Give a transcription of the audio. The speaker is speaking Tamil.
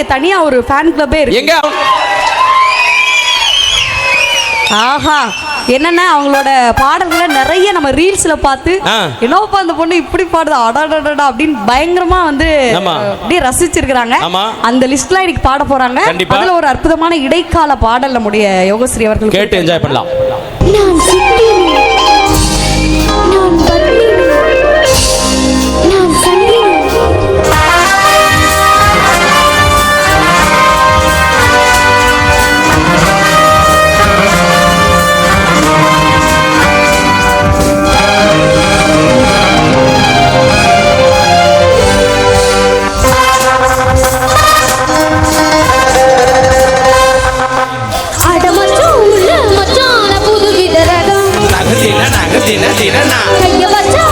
இங்க தனியா ஒரு ஃபேன் கிளப்பே இருக்கு எங்க ஆஹா என்னன்னா அவங்களோட பாடல்களை நிறைய நம்ம ரீல்ஸ்ல பார்த்து. என்னப்பா அந்த பொண்ணு இப்படி பாடுது அடாடா அப்படின்னு பயங்கரமா வந்து. அப்படியே ரசிச்சிருக்கிறாங்க. அந்த லிஸ்ட்ல இன்னைக்கு பாட போறாங்க. அதுல ஒரு அற்புதமான இடைக்கால பாடல் நம்முடைய யோகஸ்ரீ அவர்கள் கேட்டு என்ஜாய் பண்ணலாம் ดีนะดีนะนะ